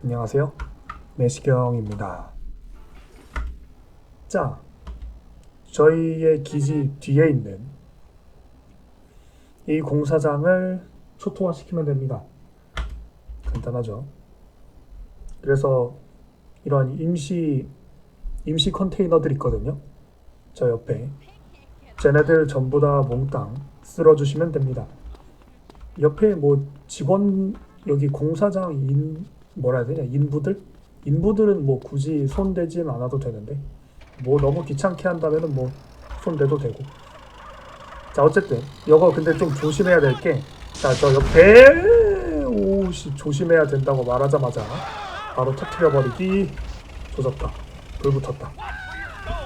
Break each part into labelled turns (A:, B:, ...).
A: 안녕하세요. 내시경입니다. 자, 저희의 기지 뒤에 있는 이 공사장을 초토화시키면 됩니다. 간단하죠. 그래서 이런 임시 임시 컨테이너들 있거든요. 저 옆에 쟤네들 전부 다 몽땅 쓸어주시면 됩니다. 옆에 뭐 직원 여기 공사장 인 뭐라 해야 되냐 인부들? 인부들은 뭐 굳이 손대진 않아도 되는데 뭐 너무 귀찮게 한다면은 뭐 손대도 되고. 자 어쨌든 이거 근데 좀 조심해야 될 게 자 저 옆에 오씨 조심해야 된다고 말하자마자 바로 터트려 버리기. 조졌다. 불 붙었다.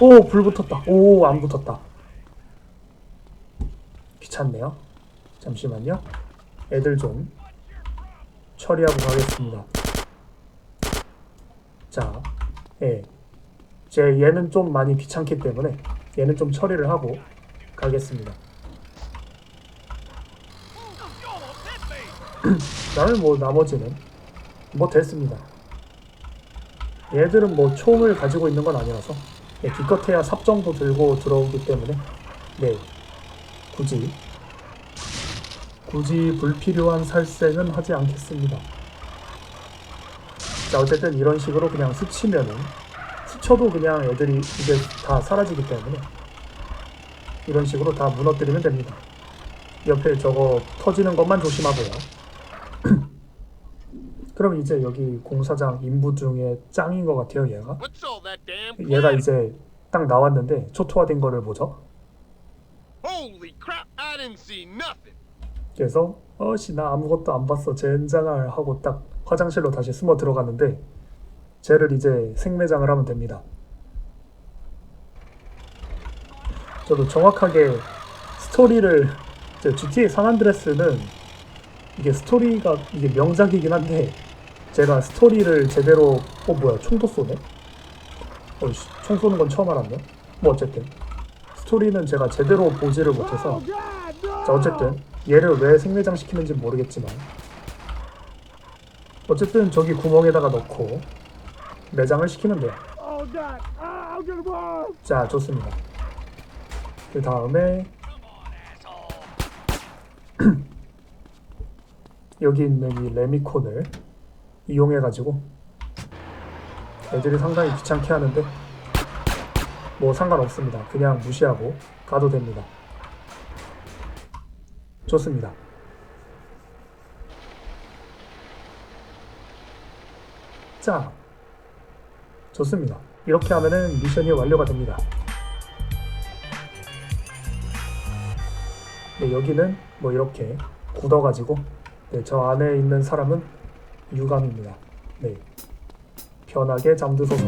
A: 오 불 붙었다. 오 안 붙었다. 귀찮네요. 잠시만요. 애들 좀 처리하고 가겠습니다. 자, 예. 제 얘는 좀 많이 귀찮기 때문에 얘는 좀 처리를 하고 가겠습니다. 나는 뭐 나머지는 뭐 됐습니다. 얘들은 뭐 총을 가지고 있는 건 아니라서 예, 기껏해야 삽 정도 들고 들어오기 때문에 네 굳이 굳이 불필요한 살생은 하지 않겠습니다. 자 어쨌든 이런 식으로 그냥 스치면은 스쳐도 그냥 애들이 이제 다 사라지기 때문에 이런 식으로 다 무너뜨리면 됩니다. 옆에 저거 터지는 것만 조심하고요. 그럼 이제 여기 공사장 인부 중에 짱인 것 같아요 얘가. 얘가? 이제 딱 나왔는데 초토화된 거를 보죠. 그래서 어씨 나 아무것도 안 봤어 젠장을 하고 딱 화장실로 다시 숨어 들어갔는데 쟤를 이제 생매장을 하면 됩니다. 저도 정확하게 스토리를 제 GTA 산안드레스는 이게 스토리가 이게 명작이긴 한데 제가 스토리를 제대로 어 뭐야 총도 쏘네? 어이씨 총 쏘는 건 처음 알았네. 뭐 어쨌든 스토리는 제가 제대로 보지를 못해서 자 어쨌든 얘를 왜 생매장 시키는지 모르겠지만 어쨌든 저기 구멍에다가 넣고 매장을 시키면 돼요. 자 좋습니다. 그 다음에 여기 있는 이 레미콘을 이용해 가지고 애들이 상당히 귀찮게 하는데 뭐 상관없습니다. 그냥 무시하고 가도 됩니다. 좋습니다. 자, 좋습니다. 이렇게 하면은 미션이 완료가 됩니다. 네, 여기는 뭐 이렇게 굳어가지고 네, 저 안에 있는 사람은 유감입니다. 네, 편하게 잠드소서.